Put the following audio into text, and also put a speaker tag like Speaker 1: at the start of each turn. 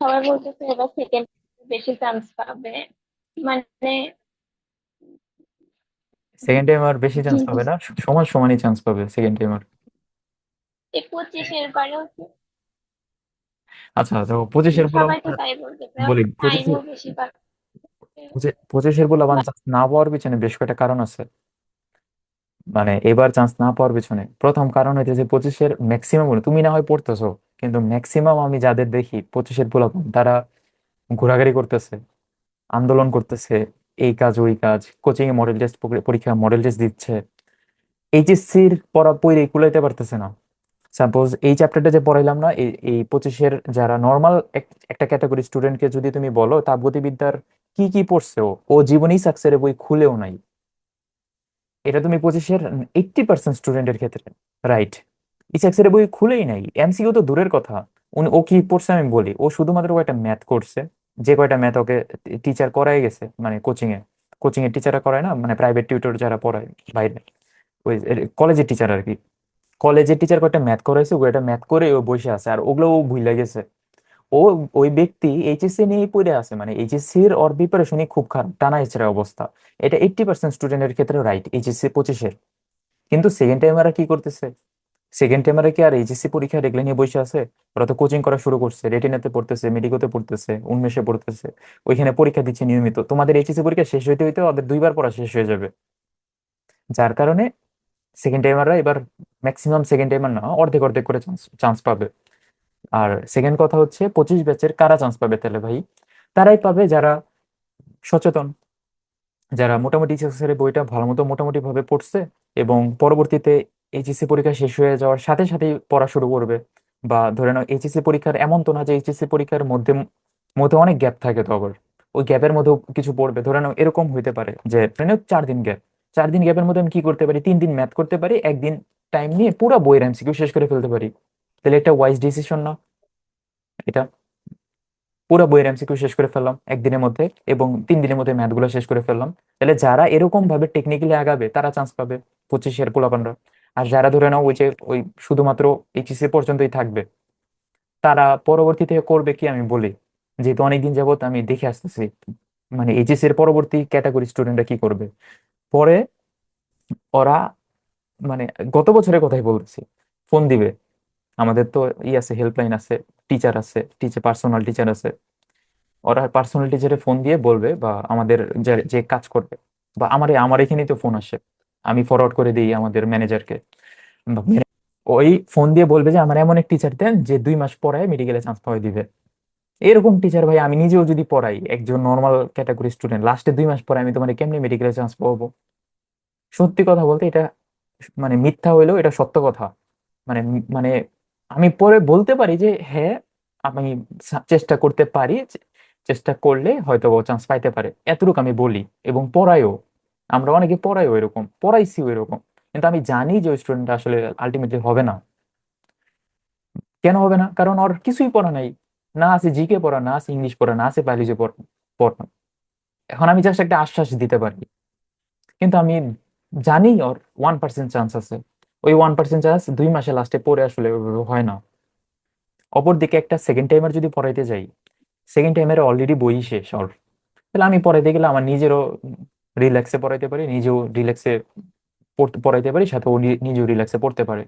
Speaker 1: সবাই বলতেছে এবার সেকেন্ড বেশি চান্স পাবে। মানে
Speaker 2: সেকেন্ড টাইম আর বেশি চান্স পাবে না? সমান সমানই চান্স পাবে সেকেন্ড টাইম আর।
Speaker 1: পঁচিশের বারেও কি?
Speaker 2: আচ্ছা তো পঁচিশের
Speaker 1: তাই বলছে
Speaker 2: বলি পঁচিশের
Speaker 1: বেশি পাবে।
Speaker 2: পঁচি- পঁচিশের পোলা চান্স না পাওয়ার পিছনে বেশ কয়েকটা কারণ আছে। মানে এবার চান্স না পাওয়ার পিছনে প্রথম কারণ হইতেছে পঁচিশের ম্যাক্সিমাম তুমি না হয় পড়তেছো। কিন্তু ম্যাক্সিমাম আমি যাদের দেখি পঁচিশের পোলাপান তারা ঘোরাঘুরি করতেছে, আন্দোলন করতেছে, এই কাজ, ওই কাজ কোচিং এ মডেল টেস্ট পরীক্ষা মডেল টেস্ট দিচ্ছে। এইচএসসির পড়া পড়ে কুলাইতে পারতেছে না। সাপোজ এই চ্যাপ্টারটা যে পড়াইলাম না, এই পঁচিশের যারা নর্মাল একটা ক্যাটাগরি স্টুডেন্টকে যদি তুমি বলো তাপগতিবিদ্যার কি কি পড়ছে ও? ও জীবনেই সাকসের বই খুলেও নাই। এটা তুমি পঁচিশের এইটটি পার্সেন্ট স্টুডেন্টের ক্ষেত্রে রাইট এই সাকসের বই খুলেই নাই এমসিকিউ তো দূরের কথা। উনি ও কি পড়ছে আমি বলি, ও শুধুমাত্র কয়েকটা ম্যাথ করছে, যে কয়টা ম্যাথ ওকে টিচার করাই গেছে মানে কোচিং এ কোচিং এর টিচাররা করায় না মানে প্রাইভেট টিউটর যারা পড়ায় বাইরে। ওই কলেজের টিচার আর কি। কলেজের টিচার কয়েকটা ম্যাথ করাইছে ওটা ম্যাথ করে ও বসে আছে, আর ওগুলো ও ভুলে গেছে। ও, ওই ব্যক্তি এইচএসসি নিয়ে পড়ে আছে মানে এইচএসসি এর ওর প্রিপারেশনই খুব খারাপ, টানা হেঁচড়া অবস্থা। এটা এইটটি পার্সেন্ট স্টুডেন্টের ক্ষেত্রে রাইট এইচএসসি পঁচিশের। কিন্তু সেকেন্ড টাইমাররা কি করতেছে? সেকেন্ড টাইমারে কি আর এইচএসসি পরীক্ষা এগুলো নিয়ে বসে আছে? ওরা তো কোচিং করা শুরু করছে রেটিনাতে পড়তেছে মেডিকোতে পড়তেছে, উন্মেষে পড়তেছে, ওইখানে পরীক্ষা দিচ্ছে নিয়মিত। তোমাদের এইচএসসি পরীক্ষা শেষ হইতে হইতে ওদের দুইবার পড়া শেষ হয়ে যাবে। যার কারণে সেকেন্ড টাইমাররা এবার ম্যাক্সিমাম সেকেন্ড টাইমার না, অর্ধেক অর্ধেক করে চান্স পাবে। আর সেকেন্ড কথা হচ্ছে, পঁচিশ ব্যাচের কারা চান্স পাবে তাহলে ভাই? তারাই পাবে যারা সচেতন, যারা মোটামুটি বইটা ভালো মতো মোটামুটি ভাবে পড়ছে এবং পরবর্তীতে এইচএসসি পরীক্ষা শেষ হয়ে যাওয়ার সাথে সাথেই পড়া শুরু করবে। বা ধরে নাও এইচএসসি পরীক্ষার এমন তো না যে এইচএসসি পরীক্ষার মধ্যে মধ্যে অনেক গ্যাপ থাকে তো আবার। ওই গ্যাপের মধ্যেও কিছু পড়বে। ধরে নাও এরকম হইতে পারে যে, ধরে চার দিন গ্যাপ চার দিন গ্যাপের মধ্যে আমি কি করতে পারি? তিন দিন ম্যাথ করতে পারি। একদিন টাইম নিয়ে পুরো বইয়ের এমসিকিউ শেষ করে ফেলতে পারি। তাহলে একটা ওয়াইজ ডিসিশন না। এটা পুরো বইয়ের এমসিকিউ শেষ করে ফেললাম একদিনের মধ্যে এবং তিন দিনের মধ্যে ম্যাথগুলো শেষ করে ফেললাম। তাহলে যারা এরকম ভাবে টেকনিক্যালি আগাবে, তারা চান্স পাবে পঁচিশের পোলাপানরা। আর যারা ধরে নাও ওই যে ওই শুধুমাত্র এইচএসসি পর্যন্তই থাকবে, তারা পরবর্তীতে করবে কি আমি বলি? যেহেতু অনেকদিন যাবত আমি দেখে আসতেছি মানে এইচএসসি এর পরবর্তী ক্যাটাগরি স্টুডেন্টরা কি করবে? পরে ওরা মানে গত বছরের কথাই বলতেছি, ফোন দিবে। আমাদের তো ই আছে হেল্পলাইন আছে টিচার আছে টিচার পার্সোনাল টিচার আছে। ওরা পার্সোনাল টিচারে ফোন দিয়ে বলবে বা আমাদের যে কাজ করবে বা আমার আমার এখানেই তো ফোন আসে। আমি ফরওয়ার্ড করে দিই আমাদের ম্যানেজারকে ওই ফোন দিয়ে বলবে যে, আমার এমন এক টিচার দেন যে দুই মাস পড়ায় মেডিকেলে চান্স পাওয়া দিবে। এরকম টিচার ভাই, আমি নিজেও যদি পড়াই, একজন নর্মাল ক্যাটাগরি স্টুডেন্ট লাস্টে দুই মাস পরে আমি তোমার কেমনি মেডিকেলে চান্স পাবো? সত্যি কথা বলতে এটা মানে মিথ্যা হইলেও এটা সত্য কথা। মানে মানে আমি পরে বলতে পারি যে হ্যাঁ আমি চেষ্টা করতে পারি চেষ্টা করলে হয়তো চান্স পাইতে পারে। এতটুকু আমি বলি এবং পড়াইও আমরা অনেকে পড়াইও এরকম পড়াইছিও এরকম কিন্তু আমি জানি যে ওই স্টুডেন্ট আসলে আলটিমেটলি হবে না। কেন হবে না? কারণ ওর কিছুই পড়া নাই। না আছে জিকে পড়া, না আছে ইংলিশ পড়া, না আছে বায়োলজি পড়া এখন আমি জাস্ট একটা আশ্বাস দিতে পারি। কিন্তু আমি জানি ওর ওয়ান পার্সেন্ট চান্স আছে। ওই ওয়ান পার্সেন্ট চান্স দুই মাসে লাস্টে পড়ে আসলে হয় না। অপরদিকে একটা সেকেন্ড টাইমার যদি পড়াইতে যাই সেকেন্ড টাইমের অলরেডি বই শেষ ওর। তাহলে আমি পড়াইতে গেলে আমার নিজেরও রিল্যাক্সে পড়াইতে পারি নিজেও রিল্যাক্সে পড়তে পড়াইতে পারি সাথে ও নিজেও রিল্যাক্সে পড়তে পারে।